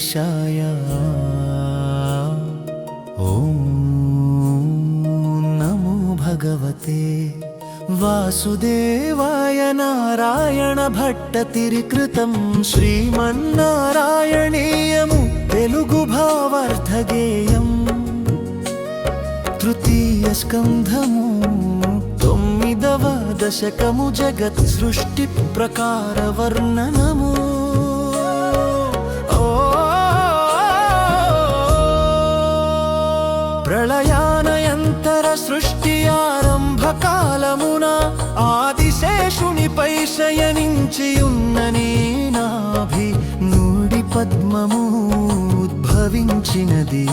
శేషాయ ఓం నమో భగవతే. వాసుదేవాయ నారాయణ భట్టతిరికృతం శ్రీమన్నారాయణీయము తెలుగు భావార్థగేయం. తృతీయ స్కంధము తొమ్మిదవ దశకము జగత్ సృష్టి ప్రకార వర్ణనము. ప్రళయానయంతర సృష్టి ఆరంభ కాలమున ఆదిశేషునిపై శయనించి ఉన్న నాభి నూడి పద్మము ఉద్భవించినది.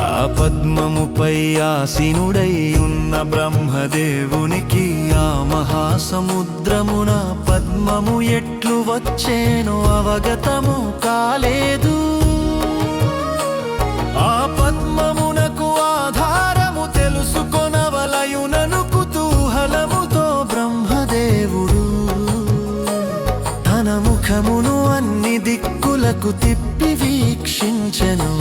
ఆ పద్మముపై ఆసీనుడై ఉన్న బ్రహ్మదేవునికి ఆ మహాసముద్రమున పద్మము ఎట్లు వచ్చేనో అవగతము కాలేదు. దిక్కులకు తిప్పి వీక్షించెను.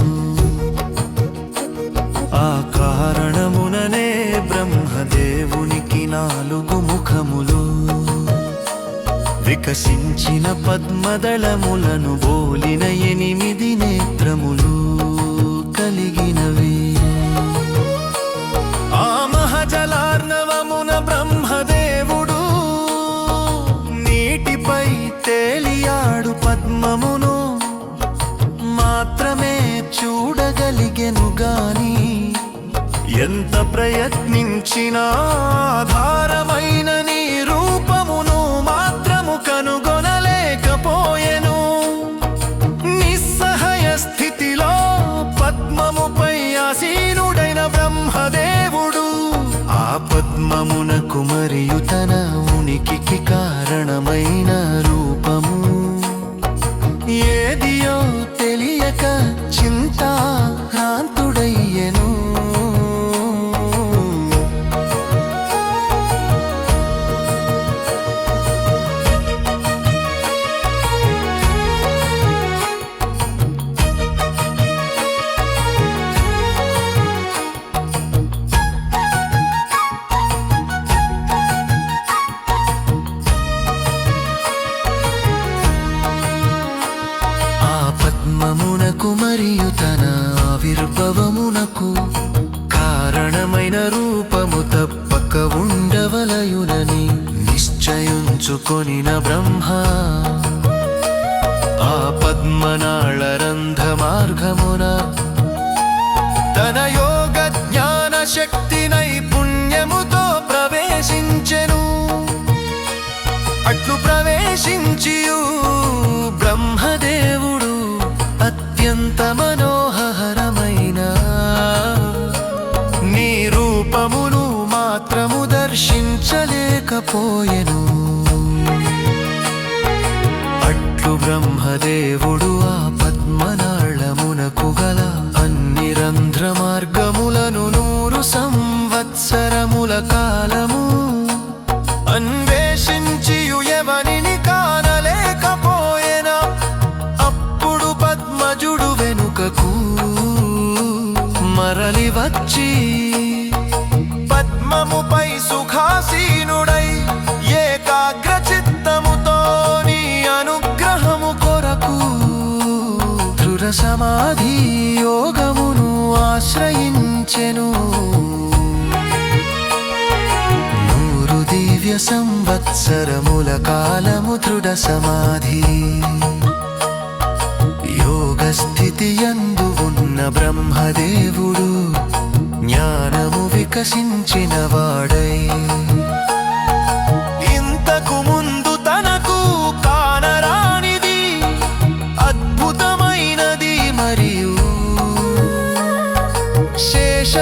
ఆ కారణముననే బ్రహ్మదేవునికి నాలుగు ముఖములు. వికసించిన పద్మదళములను బోలిన ఎనిమిది నేత్రములు. ప్రయత్నించినా ఆధారమైన రూపము తప్పక ఉండవలయునని నిశ్చయించుకొనిన బ్రహ్మ. ఆ పద్మనాళ రంధ మార్గమున తన యోగ జ్ఞాన శక్తి నైపుణ్యముతో ప్రవేశించెను. అట్లు ప్రవేశించియు బ్రహ్మ. దర్శించలేకపోయెను అట్లు బ్రహ్మదేవుడు ఆ పద్మనాళమునకు గల అన్ని రంధ్ర మార్గములను నూరు సంవత్సరముల కాలము అన్వేషించియు ఎవరిని కానలేకపోయేనా? అప్పుడు పద్మజుడు వెనుకకు మరలి వచ్చి ఆశ్రయించెను నూరు దివ్య సంవత్సరముల కాలము దృఢ సమాధి. యోగ స్థితి యందు ఉన్న బ్రహ్మదేవుడు జ్ఞానము వికసించిన వాడై.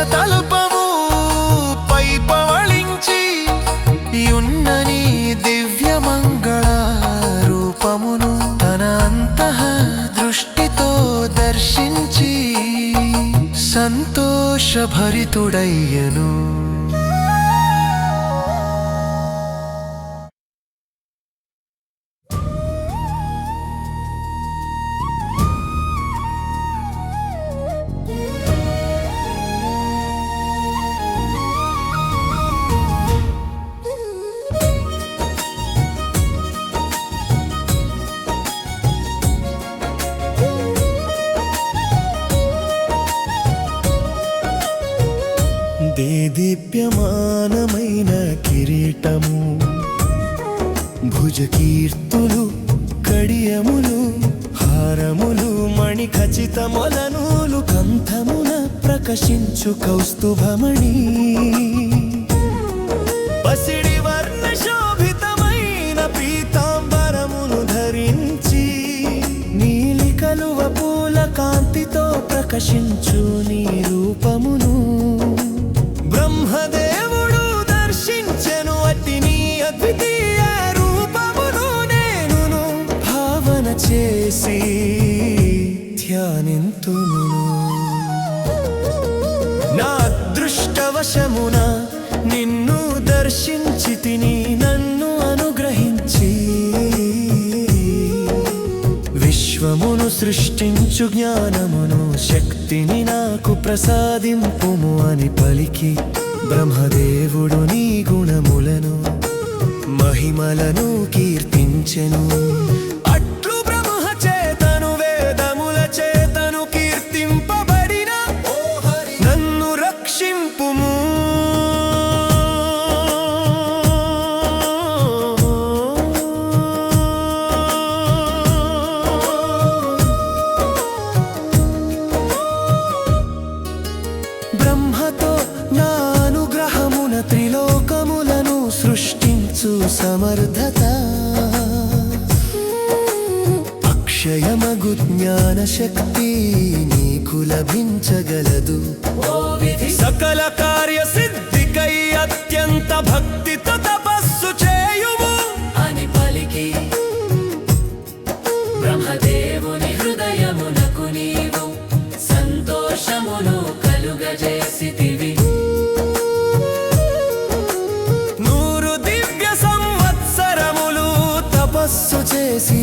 శేషతల్పము పై పవళించి ఉన్నని దివ్య మంగళ రూపమును తన అంతః దృష్టితో దర్శించి సంతోషభరితుడయ్యను. కిరీటము భుజకీర్తులు కడియములు హారములు మణి ఖచ్చితములనూలు కంఠమున ప్రకశించు కౌస్తుభమణి. పసిడి వర్ణ శోభితమైన పీతాంబరమును ధరించి నీలి కలువ పూల కాంతితో ప్రకశించు నీ రూపమును. చేసి ధ్యానింతును. నా అదృష్టవశమున నిన్ను దర్శించి తిని నన్ను అనుగ్రహించి విశ్వమును సృష్టించు జ్ఞానమును శక్తిని నాకు ప్రసాదింపుము అని పలికి బ్రహ్మదేవుడు నీ గుణములను మహిమలను కీర్తించెను. అక్షయమగు జ్ఞాన శక్తి నీకు లభించగలదు. సకల కార్య సిద్ధికై అత్యంత భక్తితో తపస్సు చేయుము. అని పలికి బ్రహ్మదేవుని హృదయమునకు నీవు సంతోషమును కలుగజేసితివి. నూరు దివ్య సంవత్సరములు తపస్సు చేసి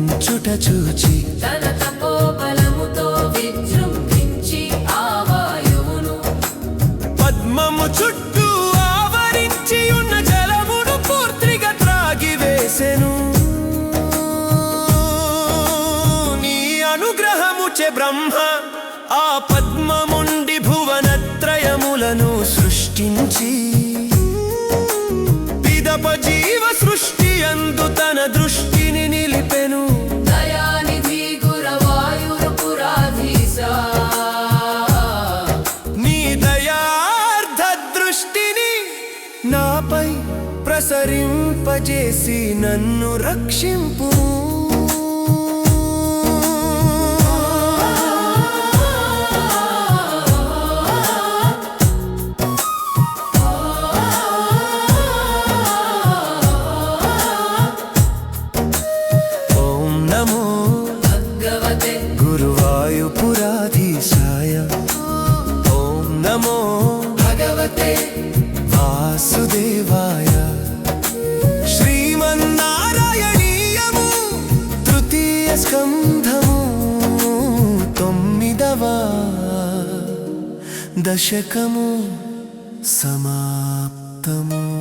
కంపించుట చూచి తన తపోబలముతో విజృంభించి ఆ వాయువును పద్మము చుట్టూ ఆవరించి ఉన్న జలమును పూర్తిగా త్రాగి వేసెను నీ అనుగ్రహముచే బ్రహ్మ ఆ పద్మముండి భువనత్రయములను సృష్టించి. పిదప చేసి నన్ను రక్షింపు. దశకము సమాప్తము.